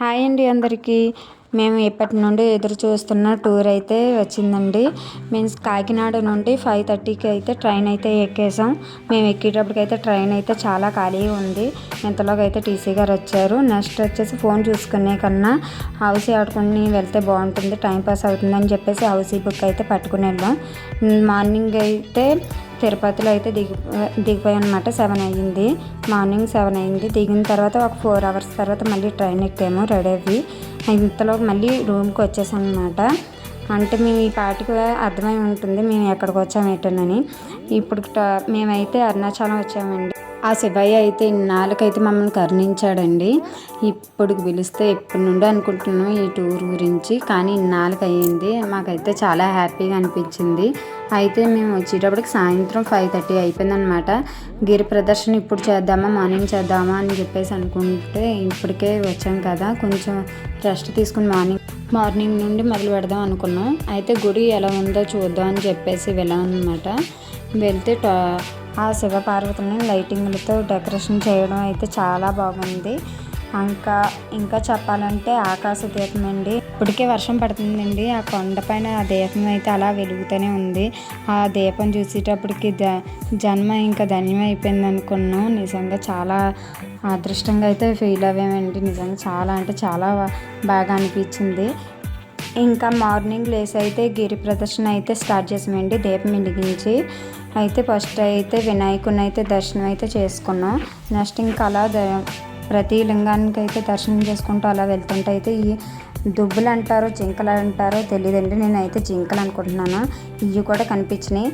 Hi అండి అందరికీ. మేము ఇప్పటి నుండి ఎదురు చూస్తున్న టూర్ అయితే వచ్చిందండి. మీన్స్ కాకినాడ నుండి ఫైవ్ థర్టీకి అయితే ట్రైన్ అయితే ఎక్కేసాం. మేము ఎక్కేటప్పటికైతే ట్రైన్ అయితే చాలా ఖాళీగా ఉంది. ఇంతలోకి అయితే టీసీ గారు వచ్చారు. నెక్స్ట్ వచ్చేసి ఫోన్ చూసుకునే కన్నా హౌసీ ఆడుకుని వెళ్తే బాగుంటుంది టైం పాస్ అవుతుందని చెప్పేసి హౌసీ బుక్ అయితే పట్టుకుని వెళ్ళాం. మార్నింగ్ అయితే తిరుపతిలో అయితే దిగి దిగిపోయాం అనమాట సెవెన్ అయ్యింది. మార్నింగ్ సెవెన్ అయింది దిగిన తర్వాత ఒక ఫోర్ అవర్స్ తర్వాత మళ్ళీ ట్రైన్ ఎక్కాము. రెడీ అయ్యి ఇంతలో మళ్ళీ రూమ్కి వచ్చేసాం అనమాట అంటే మేము ఈ పాటికి అర్థమై ఉంటుంది మేము ఎక్కడికి వచ్చాము ఏంటనని ఇప్పుడు ట- మేమైతే అరుణాచలం వచ్చామండి. ఆ శివయ్య అయితే ఇన్నాళ్ళకైతే మమ్మల్ని కరుణించాడండి. ఇప్పుడు పిలిస్తే ఎప్పటి నుండి అనుకుంటున్నాం ఈ టూర్ గురించి. కానీ ఇన్నాళ్ళకి అయ్యింది మాకైతే చాలా హ్యాపీగా అనిపించింది. అయితే మేము వచ్చేటప్పటికి సాయంత్రం ఫైవ్ థర్టీ అయిపోయిందనమాట గిరి ప్రదర్శన ఇప్పుడు చేద్దామా మార్నింగ్ చేద్దామా అని చెప్పేసి అనుకుంటే ఇప్పటికే వచ్చాం కదా. కొంచెం రెస్ట్ తీసుకుని మార్నింగ్ మార్నింగ్ నుండి మొదలు పెడదాం అనుకున్నాం. అయితే గుడి ఎలా ఉందో చూద్దాం అని చెప్పేసి వెళ్ళాం అనమాట వెళ్తే టా- ఆ శివపార్వతులని లైటింగ్లతో డెకరేషన్ చేయడం అయితే చాలా బాగుంది. ఇంకా ఇంకా చెప్పాలంటే ఆకాశ దీపం అండి. ఇప్పటికే వర్షం పడుతుందండి. ఆ కొండపైన ఆ దీపం అయితే అలా వెలుగుతూనే ఉంది. ఆ దీపం చూసేటప్పటికి ద జన్మ ఇంకా ధన్యం అయిపోయింది అనుకున్నాం నిజంగా చాలా అదృష్టంగా అయితే ఫీల్ అయ్యామండి. నిజంగా చాలా అంటే చాలా బాగా అనిపించింది. ఇంకా మార్నింగ్ లేసి అయితే గిరి ప్రదర్శన అయితే స్టార్ట్ చేసామండి. దీపం వెలిగించి అయితే ఫస్ట్ అయితే వినాయకుని అయితే దర్శనం అయితే చేసుకున్నాం. నెక్స్ట్ ఇంకా అలా ద ప్రతి లింగానికి అయితే దర్శనం చేసుకుంటూ అలా వెళ్తుంటే అయితే ఈ దుబ్బులు అంటారో జింకలు అంటారో తెలియదండి నేనైతే జింకలు అనుకుంటున్నాను ఇవి కూడా కనిపించినాయి.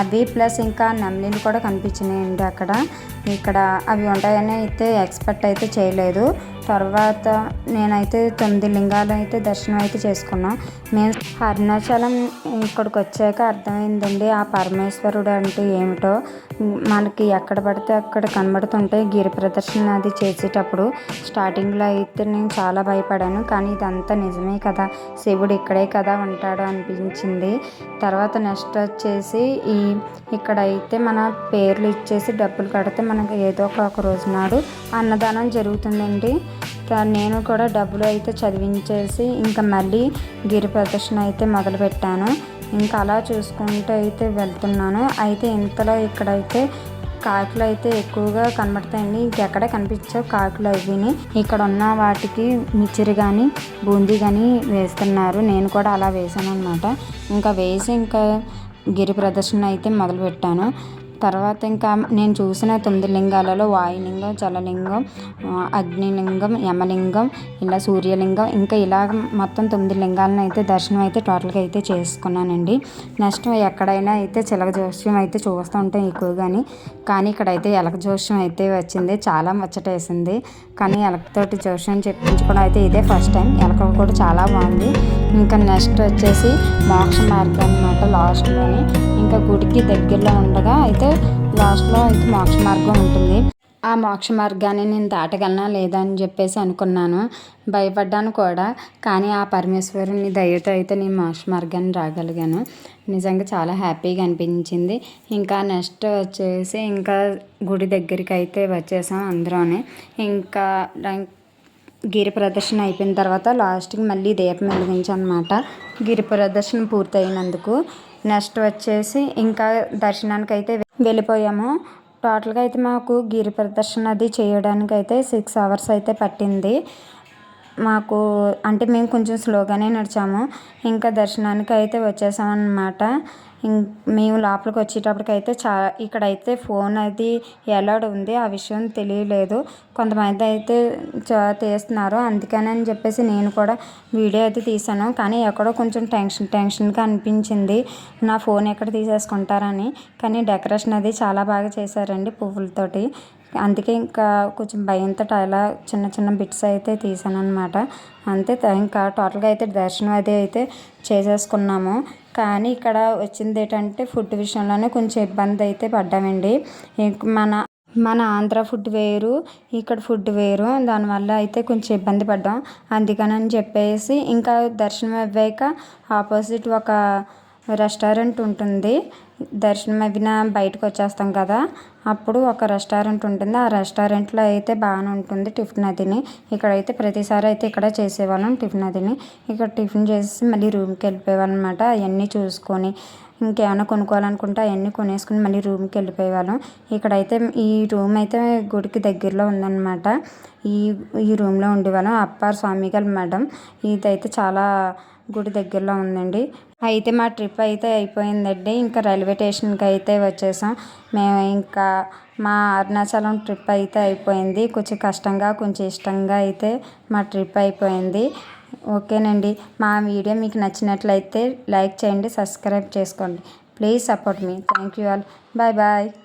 అవి ప్లస్ ఇంకా నెమలీలు కూడా కనిపించినాయండి అక్కడ. ఇక్కడ అవి ఉంటాయని అయితే ఎక్స్పెక్ట్ అయితే చేయలేదు. తర్వాత నేనైతే తొమ్మిది లింగాలు అయితే దర్శనం అయితే చేసుకున్నాం. మేము అరుణాచలం ఇక్కడికి వచ్చాక అర్థమైందండి ఆ పరమేశ్వరుడు అంటే ఏమిటో. మనకి ఎక్కడ పడితే అక్కడ కనబడుతుంటే గిరి ప్రదర్శన అది చేసేటప్పుడు స్టార్టింగ్లో అయితే నేను చాలా భయపడాను. కానీ ఇదంతా నిజమే కదా? శివుడు ఇక్కడే కదా ఉంటాడు అనిపించింది. తర్వాత నెక్స్ట్ వచ్చేసి ఈ ఇక్కడ అయితే మన పేర్లు ఇచ్చేసి డబ్బులు కడితే మనకి ఏదో ఒక రోజు నాడు అన్నదానం జరుగుతుందండి. నేను కూడా డబ్బులు అయితే చదివించేసి ఇంకా మళ్ళీ గిరి ప్రదర్శన అయితే మొదలుపెట్టాను ఇంకా అలా చూసుకుంటూ అయితే వెళ్తున్నాను. అయితే ఇంతలో ఇక్కడైతే కాకులు అయితే ఎక్కువగా కనబడతాయండి. ఇంకెక్కడ కనిపించవు కాకులు అవిని ఇక్కడ ఉన్న వాటికి మిచ్చిరి కానీ బూందీ కానీ వేస్తున్నారు. నేను కూడా అలా వేసాను అనమాట ఇంకా వేసి ఇంకా గిరి ప్రదర్శన అయితే మొదలుపెట్టాను. తర్వాత ఇంకా నేను చూసిన తొమ్మిది లింగాలలో వాయులింగం జలలింగం అగ్నిలింగం యమలింగం ఇలా సూర్యలింగం ఇంకా ఇలాగ మొత్తం తొమ్మిది లింగాలను అయితే దర్శనం అయితే టోటల్గా అయితే చేసుకున్నానండి. నెక్స్ట్ ఎక్కడైనా అయితే చిలక జోస్యం అయితే చూస్తూ ఉంటాం ఎక్కువగాని కానీ ఇక్కడైతే ఎలక జోస్యం అయితే వచ్చింది చాలా ముచ్చటేసింది. కానీ ఎలకతోటి జోస్యం చెప్పించుకోవడం అయితే ఇదే ఫస్ట్ టైం ఎలక కూడా చాలా బాగుంది. ఇంకా నెక్స్ట్ వచ్చేసి మోక్ష మార్గం అనమాట లాస్ట్లోని. ఇంకా గుడికి దగ్గరలో ఉండగా అయితే లాస్ట్లో అయితే మోక్ష మార్గం ఉంటుంది. ఆ మోక్ష మార్గాన్ని నేను దాటగలనా లేదా అని చెప్పేసి అనుకున్నాను. భయపడ్డాను కూడా. కానీ ఆ పరమేశ్వరుని దయతో అయితే నేను మోక్ష మార్గాన్ని రాగలిగాను. నిజంగా చాలా హ్యాపీగా అనిపించింది. ఇంకా నెక్స్ట్ వచ్చేసి ఇంకా గుడి దగ్గరికి అయితే వచ్చేసాం అందరూనే. ఇంకా గిరి ప్రదర్శన అయిపోయిన తర్వాత లాస్ట్కి మళ్ళీ దీపం వెలిగించనమాట. గిరి ప్రదర్శన పూర్తయినందుకు. నెక్స్ట్ వచ్చేసి ఇంకా దర్శనానికి అయితే వెళ్ళిపోయాము. టోటల్గా అయితే మాకు గిరి ప్రదర్శన అది చేయడానికి అయితే సిక్స్ అవర్స్ అయితే పట్టింది. మాకు అంటే మేము కొంచెం స్లోగానే నడిచాము. ఇంకా దర్శనానికి అయితే వచ్చేసాం అన్నమాట మేము లోపలికి వచ్చేటప్పటికైతే చా ఇక్కడైతే ఫోన్ అది ఎలాడ్ ఉంది. ఆ విషయం తెలియలేదు. కొంతమంది అయితే చ- తీస్తున్నారు. అందుకని చెప్పేసి నేను కూడా వీడియో అయితే తీసాను కానీ ఎక్కడో కొంచెం టెన్షన్ టెన్షన్గా అనిపించింది. నా ఫోన్ ఎక్కడ తీసేసుకుంటారని. కానీ డెకరేషన్ అది చాలా బాగా చేశారండి పువ్వులతోటి. అందుకే ఇంకా కొంచెం భయంతో అలా చిన్న చిన్న బిట్స్ అయితే తీసాను అనమాట అంతే ఇంకా టోటల్గా అయితే దర్శనం అది అయితే చేసేసుకున్నాము. కానీ ఇక్కడ వచ్చింది ఏంటంటే ఫుడ్ విషయంలోనే కొంచెం ఇబ్బంది అయితే పడ్డామండి. మన మన ఆంధ్ర ఫుడ్ వేరు ఇక్కడ ఫుడ్ వేరు దానివల్ల అయితే కొంచెం ఇబ్బంది పడ్డాం. అందుకని చెప్పేసి ఇంకా దర్శనం అవ్వాక ఆపోజిట్ ఒక రెస్టారెంట్ ఉంటుంది. దర్శనం అయిన బయటకు వచ్చేస్తాం కదా. అప్పుడు ఒక రెస్టారెంట్ ఉంటుంది. ఆ రెస్టారెంట్లో అయితే బాగానే ఉంటుంది టిఫిన్ అదిని ఇక్కడైతే ప్రతిసారి అయితే ఇక్కడ చేసేవాళ్ళం టిఫిన్ అదిని ఇక్కడ టిఫిన్ చేసి మళ్ళీ రూమ్కి వెళ్ళిపోయేవాళ్ళం అనమాట అవన్నీ చూసుకొని ఇంకేమైనా కొనుక్కోవాలనుకుంటే అవన్నీ కొనేసుకుని మళ్ళీ రూమ్కి వెళ్ళిపోయేవాళ్ళం. ఇక్కడైతే ఈ రూమ్ అయితే గుడికి దగ్గరలో ఉందన్నమాట. ఈ ఈ రూమ్లో ఉండేవాళ్ళం. అప్పార్ స్వామి గారు మేడం. ఇదైతే చాలా గుడి దగ్గరలో ఉందండి. అయితే మా ట్రిప్ అయితే అయిపోయిందండి. ఇంకా రైల్వే స్టేషన్కి అయితే వచ్చేసాం. మేము ఇంకా మా అరుణాచలం ట్రిప్ అయితే అయిపోయింది. కొంచెం కష్టంగా కొంచెం ఇష్టంగా అయితే మా ట్రిప్ అయిపోయింది. ఓకేనండి. మా వీడియో మీకు నచ్చినట్లయితే లైక్ చేయండి సబ్స్క్రైబ్ చేసుకోండి. Please support me. Thank you all. Bye bye.